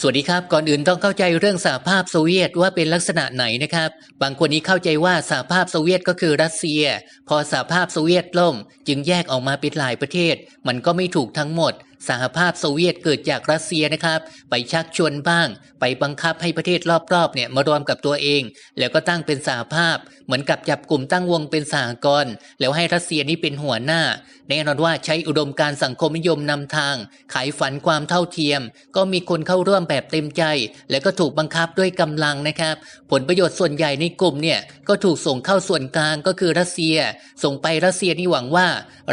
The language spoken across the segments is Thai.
สวัสดีครับ ก่อนอื่นต้องเข้าใจเรื่องสหภาพโซเวียตว่าเป็นลักษณะไหนนะครับ บางคนนี้เข้าใจว่าสหภาพโซเวียตก็คือรัสเซีย พอสหภาพโซเวียตล่ม จึงแยกออกมาเป็นหลายประเทศ มันก็ไม่ถูกทั้งหมด สหภาพโซเวียตเกิดจากรัสเซียนะครับ ไปชักชวนบ้าง ไปบังคับให้ประเทศรอบๆเนี่ยมารวมกับตัวเอง แล้วก็ตั้งเป็นสหภาพ เหมือนกับจับกลุ่มตั้งวงเป็นสหกรณ์แล้วให้รัสเซียนี้เป็นหัวหน้า แน่นอนว่าใช้อุดมการสังคมนิยมนำทาง ขายฝันความเท่าเทียม ก็มีคนเข้าร่วมแบบเต็มใจ และก็ถูกบังคับด้วยกำลังนะครับ ผลประโยชน์ส่วนใหญ่ในกลุ่มเนี่ยก็ถูกส่งเข้าส่วนกลางก็คือรัสเซีย ส่งไปรัสเซียนี่หวังว่า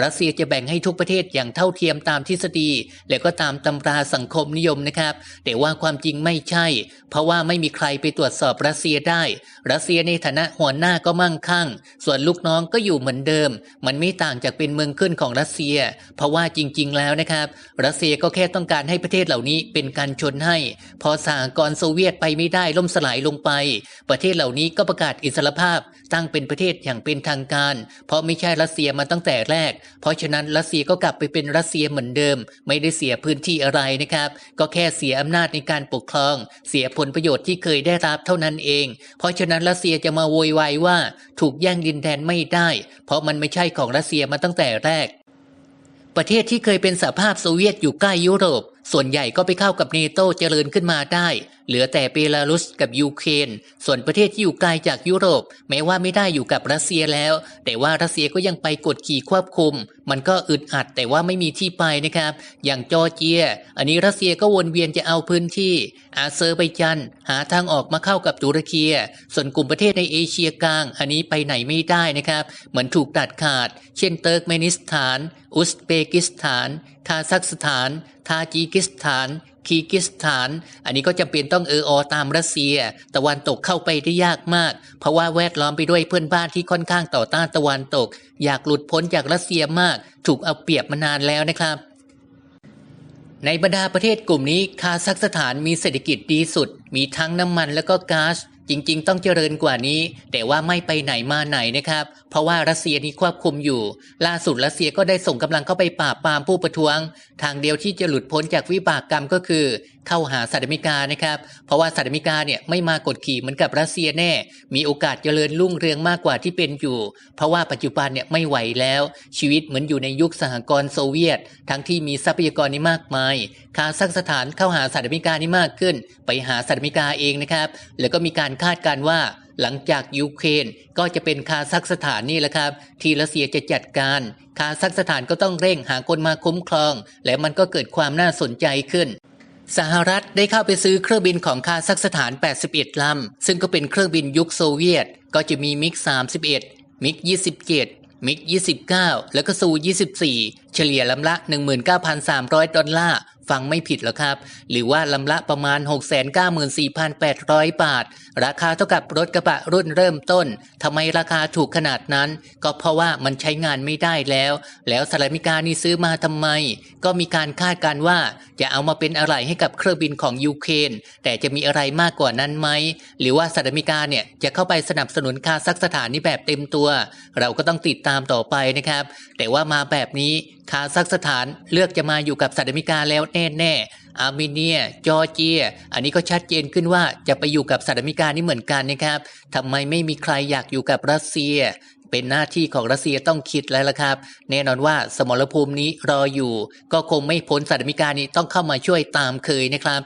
รัสเซียจะแบ่งให้ทุกประเทศอย่างเท่าเทียมตามทฤษฎีและก็ตามตำราสังคมนิยมนะครับ แต่ว่าความจริงไม่ใช่ เพราะว่าไม่มีใครไปตรวจสอบรัสเซียได้ รัสเซียในฐานะหัวหน้าก็มั่งคั่ง ส่วนลูกน้องก็อยู่เหมือนเดิม มันไม่ต่างจากเป็นเมืองขึ้นของรัสเซีย เพราะว่าจริง ๆ แล้วนะครับ รัสเซียก็แค่ต้องการให้ประเทศเหล่านี้เป็นการชนให้ พอสหกรณ์โซเวียตไปไม่ได้ล่มสลายลงไป ประเทศเหล่านี้ก็ประกาศอิสรภาพตั้งเป็นประเทศอย่างเป็นทางการ เพราะไม่ใช่รัสเซียมาตั้งแต่แรก เพราะฉะนั้นรัสเซียก็กลับไปเป็นรัสเซียเหมือนเดิมไม่ได้เสียพื้นที่อะไรนะครับ ก็แค่เสียอำนาจในการปกครอง เสียผลประโยชน์ที่เคยได้รับเท่านั้นเอง เพราะฉะนั้นรัสเซียจะมาโวยวายว่าถูกแย่งดินแดนไม่ได้ เพราะมันไม่ใช่ของรัสเซียมาตั้งแต่แรก ประเทศที่เคยเป็นสหภาพโซเวียตอยู่ใกล้ยุโรปส่วนใหญ่ก็ไปเข้ากับเนโตเจริญขึ้นมาได้ เหลือแต่เบลารุสกับยูเครน ส่วนประเทศที่อยู่ไกลจากยุโรป แม้ว่าไม่ได้อยู่กับรัสเซียแล้ว แต่ว่ารัสเซียก็ยังไปกดขี่ควบคุม มันก็อึดอัดแต่ว่าไม่มีที่ไปนะครับ อย่างจอร์เจีย อันนี้รัสเซียก็วนเวียนจะเอาพื้นที่ อาเซอร์ไบจัน หาทางออกมาเข้ากับตุรกีส่วนกลุ่มประเทศในเอเชียกลาง อันนี้ไปไหนไม่ได้นะครับ เหมือนถูกตัดขาด เช่นเติร์กเมนิสถาน อุซเบกิสถาน คาซัคสถาน ทาจิกิสถาน คีกิสถาน อันนี้ก็จำเป็นต้องเอออตามรัสเซีย ตะวันตกเข้าไปได้ยากมาก เพราะว่าแวดล้อมไปด้วยเพื่อนบ้านที่ค่อนข้างต่อต้านตะวันตก อยากหลุดพ้นจากรัสเซียมาก ถูกเอาเปรียบมานานแล้วนะครับในบรรดาประเทศกลุ่มนี้คาซัคสถานมีเศรษฐกิจดีสุด มีทั้งน้ำมันและก็ก๊าซ จริงๆ ต้องเจริญกว่านี้ แต่ว่าไม่ไปไหนมาไหนนะครับ เพราะว่ารัสเซียนี้ควบคุมอยู่ ล่าสุดรัสเซียก็ได้ส่งกำลังเข้าไปปราบปรามผู้ประท้วง ทางเดียวที่จะหลุดพ้นจากวิบากกรรมก็คือ เข้าหาสหรัฐอเมริกานะครับ เพราะว่าสหรัฐอเมริกาเนี่ยไม่มากดขี่เหมือนกับรัสเซียแน่ มีโอกาสเจริญรุ่งเรืองมากกว่าที่เป็นอยู่ เพราะว่าปัจจุบันเนี่ยไม่ไหวแล้ว ชีวิตเหมือนอยู่ในยุคสหกรณ์โซเวียต ทั้งที่มีทรัพยากรนี่มากมายคาซัคสถานเข้าหาสหรัฐอเมริกานี่มากขึ้น ไปหาสหรัฐอเมริกาเองนะครับ แล้วก็มีการคาดการว่าหลังจากยูเครนก็จะเป็นคาซัคสถานนี่แหละครับ ที่รัสเซียจะจัดการ คาซัคสถานก็ต้องเร่งหาคนมาคุ้มครอง และมันก็เกิดความน่าสนใจขึ้น สหรัฐได้เข้าไปซื้อเครื่องบินของคาซัคสถาน 81 ลำ ซึ่งก็เป็นเครื่องบินยุคโซเวียต ก็จะมีมิก 31 มิก 27มิก 29 แล้วก็ซู 24 เฉลี่ยลำละ 19,300 ดอลลาร์ ฟังไม่ผิดหรอครับ หรือว่าลำละประมาณ 694,800 บาท ราคาเท่ากับรถกระบะรุ่นเริ่มต้นทำไมราคาถูกขนาดนั้น ก็เพราะว่ามันใช้งานไม่ได้แล้ว แล้วสหรัฐอเมริกานี่ซื้อมาทำไม ก็มีการคาดการว่าจะเอามาเป็นอะไรให้กับเครื่องบินของยูเครนแต่จะมีอะไรมากกว่านั้นไหม หรือว่าสหรัฐอเมริกาเนี่ยจะเข้าไปสนับสนุนคาซัคสถานนี่แบบเต็มตัว เราก็ต้องติดตามต่อไปนะครับ แต่ว่ามาแบบนี้ คาซัคสถานเลือกจะมาอยู่กับสหรัฐอเมริกาแล้วแน่ๆอาร์เมเนีย จอร์เจีย อันนี้ก็ชัดเจนขึ้นว่าจะไปอยู่กับสหรัฐอเมริกานี่เหมือนกันนะครับทำไมไม่มีใครอยากอยู่กับรัสเซีย เป็นหน้าที่ของรัสเซียต้องคิดแล้วล่ะครับ แน่นอนว่าสมรภูมินี้รออยู่ ก็คงไม่พ้นสหรัฐอเมริกานี่ต้องเข้ามาช่วยตามเคยนะครับ